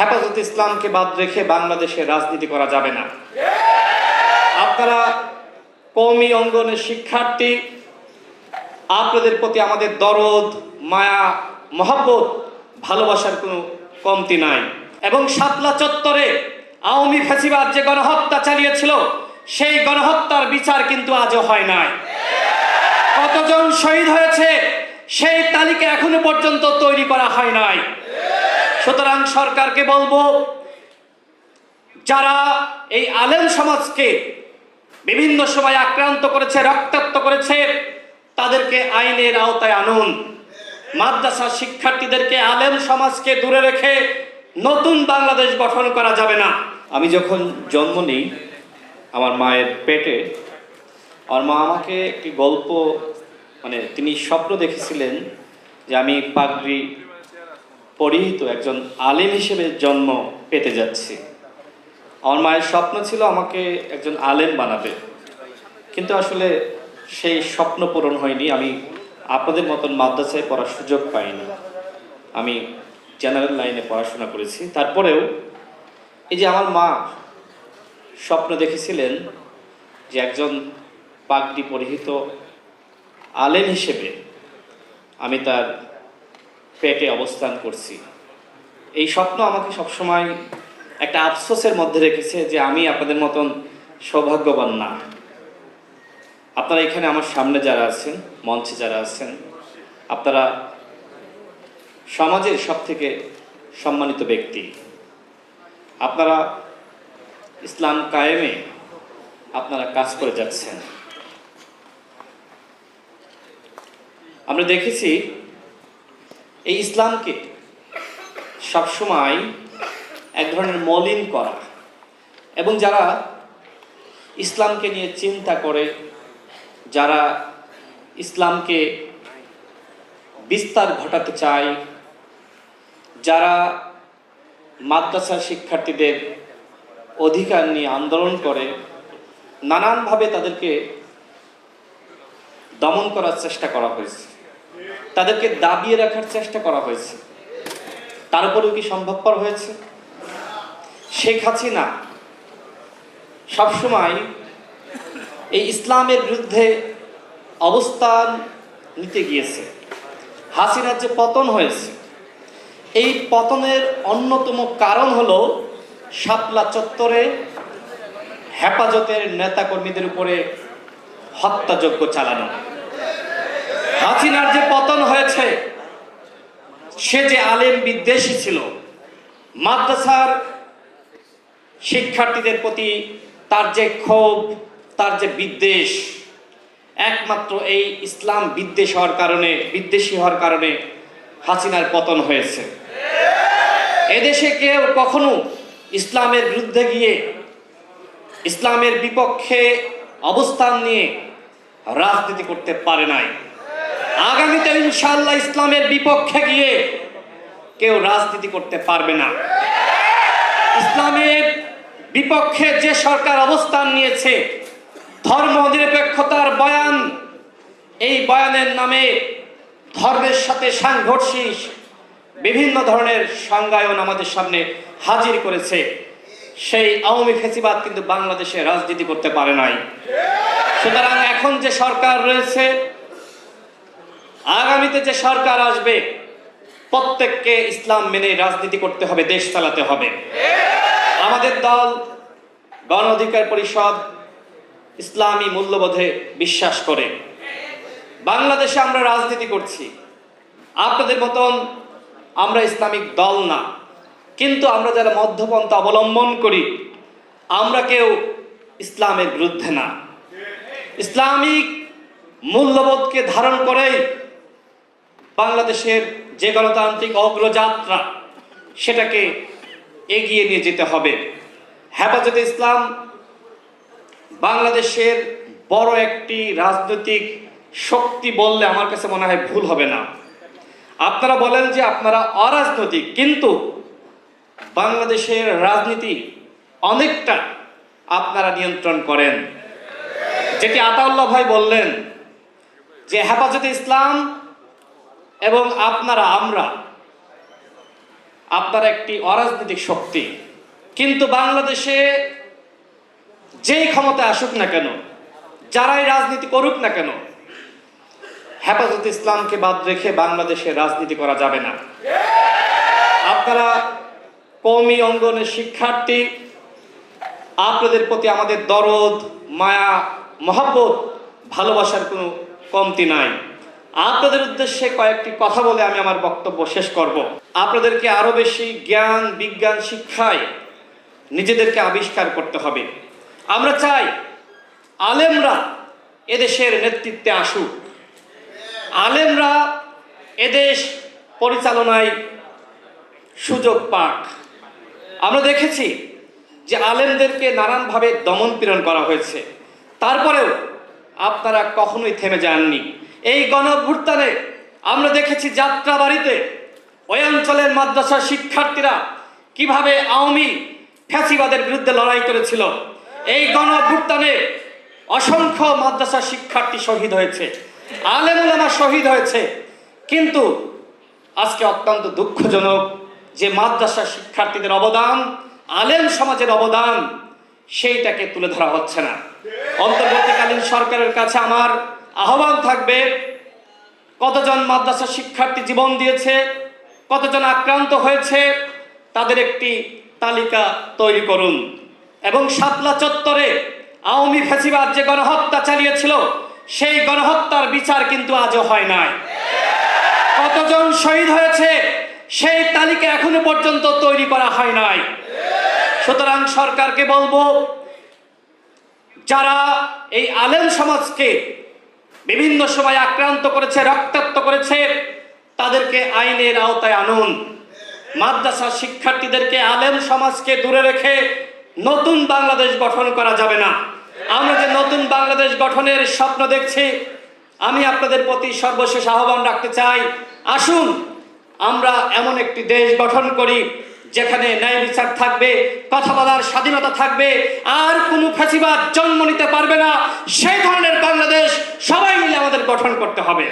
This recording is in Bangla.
হেফাজত ইসলামকে বাদ রেখে বাংলাদেশে রাজনীতি করা যাবে না। আপনারা কৌমি অঙ্গনের শিক্ষার্থী, আপনাদের প্রতি আমাদের দরদ, মায়া, মহাব্বত, ভালোবাসার কোনো কমতি নাই। এবং শাপলা চত্বরে আওয়ামী ফ্যাসিবাদ যে গণহত্যা চালিয়েছিল, সেই গণহত্যার বিচার কিন্তু আজও হয় নাই। কতজন শহীদ হয়েছে, সেই তালিকা এখনও পর্যন্ত তৈরি করা হয় নাই। সুতরাং সরকারকে বলব, যারা এই আলেম সমাজকে বিভিন্ন সময় আক্রান্ত করেছে, রক্তাক্ত করেছে, তাদেরকে আইনের আওতায় আনুন। মাদ্রাসা শিক্ষার্থীদেরকে আলেম সমাজকে দূরে রেখে নতুন বাংলাদেশ গঠন করা যাবে না। আমি যখন জন্ম নিই, আমার মায়ের পেটে, আমার মা আমাকে একটি গল্প মানে তিনি স্বপ্ন দেখেছিলেন যে আমি পাগড়ি পরিহিত একজন আলেম হিসেবে জন্ম পেতে যাচ্ছি। আমার মায়ের স্বপ্ন ছিল আমাকে একজন আলেম বানাবে। কিন্তু আসলে সেই স্বপ্ন পূরণ হয়নি। আমি আপনাদের মতন মাদ্রাসায় পড়ার সুযোগ পাইনি। আমি জেনারেল লাইনে পড়াশোনা করেছি। তারপরেও এই যে আমার মা স্বপ্ন দেখেছিলেন যে একজন পাগড়ি পরিহিত আলেম হিসেবে আমি তার পেটে অবস্থান করছি। এই স্বপ্ন আমাকে সবসময় একটা আফসোসের মধ্যে রেখেছে যে আমি আপনাদের মতন সৌভাগ্যবান না। আপনারা এখানে আমার সামনে যারা আছেন, মঞ্চে যারা আছেন, আপনারা সমাজের সব থেকে সম্মানিত ব্যক্তি। আপনারা ইসলাম কায়েমে আপনারা কাজ করে যাচ্ছেন। আমরা দেখেছি এই ইসলামকে সবসময় এক ধরনের মলিন করা এবং যারা ইসলামকে নিয়ে চিন্তা করে, যারা ইসলামকে বিস্তার ঘটাতে চায়, যারা মাদ্রাসা শিক্ষার্থীদের অধিকার নিয়ে আন্দোলন করে, নানানভাবে তাদেরকে দমন করার চেষ্টা করা হয়েছে। তাদেরকে দাবিয়ে রাখার চেষ্টা করা হয়েছে। তার উপরেও কি সম্ভবপর হয়েছে? শেখ হাসিনা সবসময় এই ইসলামের বিরুদ্ধে অবস্থান নিতে গিয়েছে। হাসিনার যে পতন হয়েছে, এই পতনের অন্যতম কারণ হলো শাপলা চত্বরে হেফাজতের নেতাকর্মীদের উপরে হত্যাযজ্ঞ চালানো। হাসিনার যে পতন হয়েছে, সে যে আলেম বিদ্বেষী ছিল, মাদ্রাসার শিক্ষার্থীদের প্রতি তার যে ক্ষোভ, তার যে বিদ্বেষ, একমাত্র এই ইসলাম বিদ্বেষ হওয়ার কারণে, বিদ্বেষী হওয়ার কারণে হাসিনার পতন হয়েছে। এদেশে কেউ কখনো ইসলামের বিরুদ্ধে গিয়ে, ইসলামের বিপক্ষে অবস্থান নিয়ে রাজনীতি করতে পারে নাই। আগামীতে ইনশাল্লাহ ইসলামের বিপক্ষে গিয়ে কেউ রাজনীতি করতে পারবে না। ইসলামের বিপক্ষে যে সরকার অবস্থান নিয়েছে, ধর্ম নিরপেক্ষতার বয়ান, এই বয়ানের নামে ধর্মের সাথে সাংঘর্ষিক বিভিন্ন ধরনের সংজ্ঞায়ন আমাদের সামনে হাজির করেছে। সেই আওয়ামী ফেসিবাদ কিন্তু বাংলাদেশে রাজনীতি করতে পারে নাই। সুতরাং এখন যে সরকার রয়েছে আগামীতে যে সরকার আসবে, প্রত্যেককে ইসলাম মেনে রাজনীতি করতে হবে, দেশ চালাতে হবে। আমাদের দল, গণ অধিকার পরিষদ ইসলামী মূল্যবোধে বিশ্বাস করে। বাংলাদেশে আমরা রাজনীতি করছি। আপনাদের মতন আমরা ইসলামিক দল না। কিন্তু আমরা যারা মধ্যপন্থা অবলম্বন করি, আমরা কেউ ইসলামের বিরুদ্ধে না। ইসলামিক মূল্যবোধকে ধারণ করেই বাংলাদেশের যে গণতান্ত্রিক অগ্রযাত্রা সেটাকে এগিয়ে নিয়ে যেতে হবে। হেফাজতে ইসলাম বাংলাদেশের বড় একটি রাজনৈতিক শক্তি বললে আমার কাছে মনে হয় ভুল হবে না। আপনারা বলেন যে আপনারা অরাজনৈতিক, কিন্তু বাংলাদেশের রাজনীতি অনেকটা আপনারা নিয়ন্ত্রণ করেন। যেটি আতাউল্লাহ ভাই বললেন যে হেফাজতে ইসলাম এবং আপনারা, আমরা, আপনারা একটি অরাজনৈতিক শক্তি। কিন্তু বাংলাদেশে যেই ক্ষমতা আসুক না কেন, যারাই রাজনীতি করুক না কেন, হেফাজত ইসলামকে বাদ রেখে বাংলাদেশে রাজনীতি করা যাবে না। আপনারা কৌমি অঙ্গনের শিক্ষার্থী, আপনাদের প্রতি আমাদের দরদ, মায়া, মহাব্বত, ভালোবাসার কোনো কমতি নাই। আপনাদের উদ্দেশ্যে কয়েকটি কথা বলে আমি আমার বক্তব্য শেষ করব। আপনাদেরকে আরও বেশি জ্ঞান, বিজ্ঞান, শিক্ষায় নিজেদেরকে আবিষ্কার করতে হবে। আমরা চাই আলেমরা এদেশের নেতৃত্বে আসুক। আলেমরা এদেশ পরিচালনায় সুযোগ পাক। আমরা দেখেছি যে আলেমদেরকে নানানভাবে দমন পীড়ন করা হয়েছে। তারপরেও আপনারা কখনোই থেমে যাননি। এই গণভ্যুত্থানে আমরা দেখেছি যাত্রাবাড়িতে ওই অঞ্চলের মাদ্রাসার শিক্ষার্থীরা কীভাবে আওয়ামী ফ্যাসিবাদের বিরুদ্ধে লড়াই করেছিল। এই গণভ্যুত্থানে অসংখ্য মাদ্রাসা শিক্ষার্থী শহীদ হয়েছে, আলেমুলামা শহীদ হয়েছে। কিন্তু আজকে অত্যন্ত দুঃখজনক যে মাদ্রাসা শিক্ষার্থীদের অবদান, আলেম সমাজের অবদান, সেইটাকে তুলে ধরা হচ্ছে না। অন্তর্বর্তীকালীন সরকারের কাছে আমার আহ্বান থাকবে, কতজন মাদ্রাসা শিক্ষার্থী জীবন দিয়েছে, কতজন আক্রান্ত হয়েছে, তাদের একটি তালিকা তৈরি করুন। এবং শাপলা চত্বরে আওয়ামী ফেসিবাদ যে গণহত্যা চালিয়েছিল, সেই গণহত্যার বিচার কিন্তু আজও হয় নাই। কতজন শহীদ হয়েছে, সেই তালিকা এখনও পর্যন্ত তৈরি করা হয় নাই। সুতরাং সরকারকে বলব, যারা এই আলেম সমাজকে বিভিন্ন সময় আক্রান্ত করেছে, রক্তাক্ত করেছে, তাদেরকে আইনের আওতায় আনুন। মাদ্রাসা শিক্ষার্থীদেরকে আলেম সমাজকে দূরে রেখে নতুন বাংলাদেশ গঠন করা যাবে না। আমরা যে নতুন বাংলাদেশ গঠনের স্বপ্ন দেখছি, আমি আপনাদের প্রতি সর্বশেষ আহ্বান রাখতে চাই, আসুন আমরা এমন একটি দেশ গঠন করি যেখানে ন্যায় বিচার থাকবে, কথা বলার স্বাধীনতা থাকবে, আর কোনো ফাঁসিবাদ জন্ম নিতে পারবে না। সেই ধরনের বাংলাদেশ সবাই মিলে আমাদের গঠন করতে হবে।